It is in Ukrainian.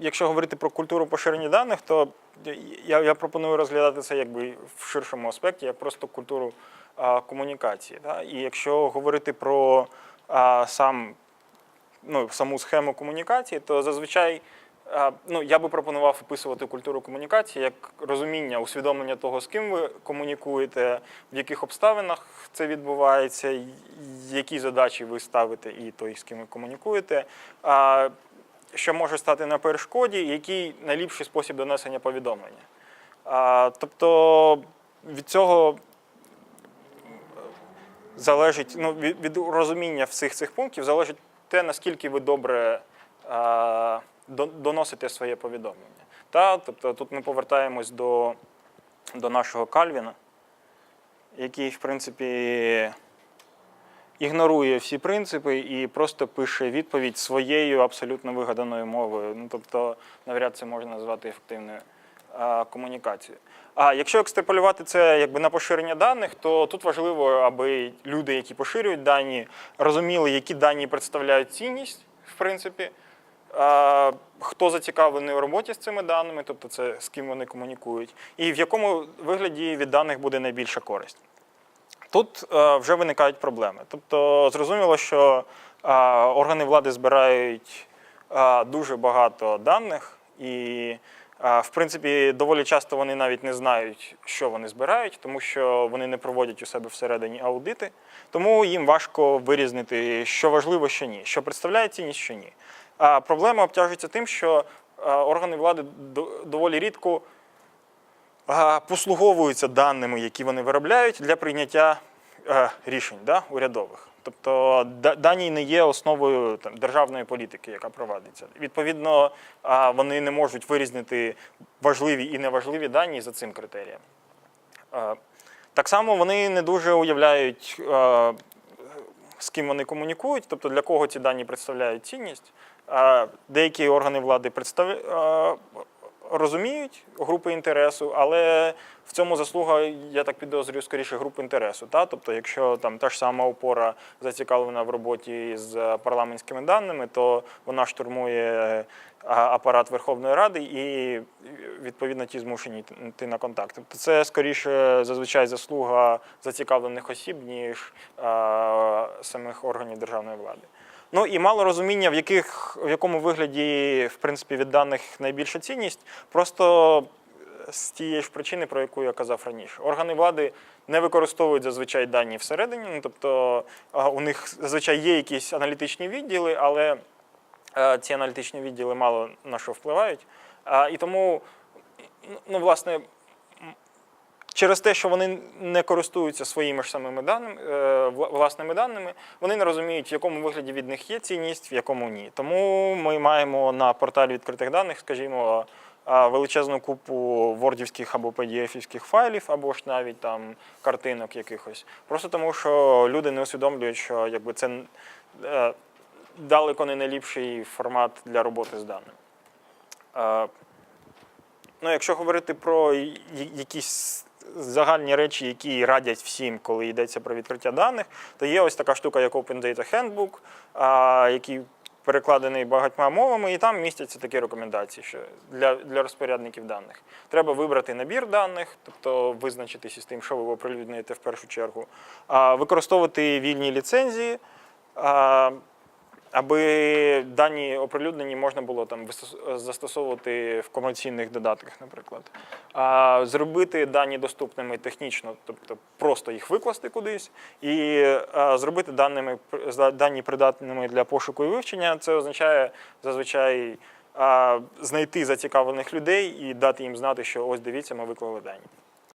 Якщо говорити про культуру поширення даних, то я, я пропоную розглядати це якби в ширшому аспекті, як просто культуру а, комунікації. Да? І якщо говорити про а, сам, ну, саму схему комунікації, то зазвичай а, ну, я би пропонував описувати культуру комунікації як розуміння, усвідомлення того, з ким ви комунікуєте, в яких обставинах це відбувається, які задачі ви ставите і той, з ким ви комунікуєте. А, що може стати на перешкоді, який найліпший спосіб донесення повідомлення. А, тобто від цього залежить, ну, від, від розуміння всіх цих пунктів залежить те, наскільки ви добре а, до- доносите своє повідомлення. Та, тобто тут ми повертаємось до, до нашого Кальвіна, який, в принципі, ігнорує всі принципи і просто пише відповідь своєю абсолютно вигаданою мовою. Ну, тобто, навряд це можна назвати ефективною а, комунікацією. А якщо екстраполювати це якби на поширення даних, то тут важливо, аби люди, які поширюють дані, розуміли, які дані представляють цінність, в принципі. Хто зацікавлений у роботі з цими даними, тобто це з ким вони комунікують, і в якому вигляді від даних буде найбільша користь. Тут е, вже виникають проблеми. Тобто, зрозуміло, що е, органи влади збирають е, дуже багато даних, і, в принципі, доволі часто вони навіть не знають, що вони збирають, тому що вони не проводять у себе всередині аудити. Тому їм важко вирізнити, що важливо, що ні, що представляє цінність, що ні. А проблема обтяжується тим, що органи влади доволі рідко послуговуються даними, які вони виробляють для прийняття е, рішень да, урядових. Тобто дані не є основою там, державної політики, яка провадиться. Відповідно, вони не можуть вирізнити важливі і неважливі дані за цим критерієм. Е, Так само вони не дуже уявляють, е, з ким вони комунікують, тобто для кого ці дані представляють цінність. Деякі органи влади розуміють групи інтересу, але в цьому заслуга, я так підозрюю, скоріше груп інтересу. Та? Тобто, якщо там та ж сама опора зацікавлена в роботі з парламентськими даними, то вона штурмує апарат Верховної Ради і відповідно ті змушені йти на контакт. Тобто це скоріше зазвичай заслуга зацікавлених осіб, ніж а, самих органів державної влади. Ну і мало розуміння, в, яких, в якому вигляді в принципі, від даних найбільша цінність, просто з тієї ж причини, про яку я казав раніше. Органи влади не використовують зазвичай дані всередині, ну, тобто у них зазвичай є якісь аналітичні відділи, але е, ці аналітичні відділи мало на що впливають. І тому, ну, власне, м, через те, що вони не користуються своїми ж самими даними, е, власними даними, вони не розуміють, в якому вигляді від них є цінність, в якому ні. Тому ми маємо на порталі відкритих даних, скажімо, величезну купу вордівських або PDF-івських файлів, або ж навіть там картинок якихось. Просто тому, що люди не усвідомлюють, що якби це е, далеко не найліпший формат для роботи з даними. Е, Ну, якщо говорити про якісь загальні речі, які радять всім, коли йдеться про відкриття даних, то є ось така штука, як Open Data Handbook, який перекладений багатьма мовами, і там містяться такі рекомендації що для, для розпорядників даних. Треба вибрати набір даних, тобто визначитися з тим, що ви оприлюднюєте в першу чергу, використовувати вільні ліцензії. Аби дані оприлюднені можна було там застосовувати в комерційних додатках, наприклад, а зробити дані доступними технічно, тобто просто їх викласти кудись, і зробити даними дані придатними для пошуку і вивчення. Це означає зазвичай знайти зацікавлених людей і дати їм знати, що ось дивіться, ми виклали дані.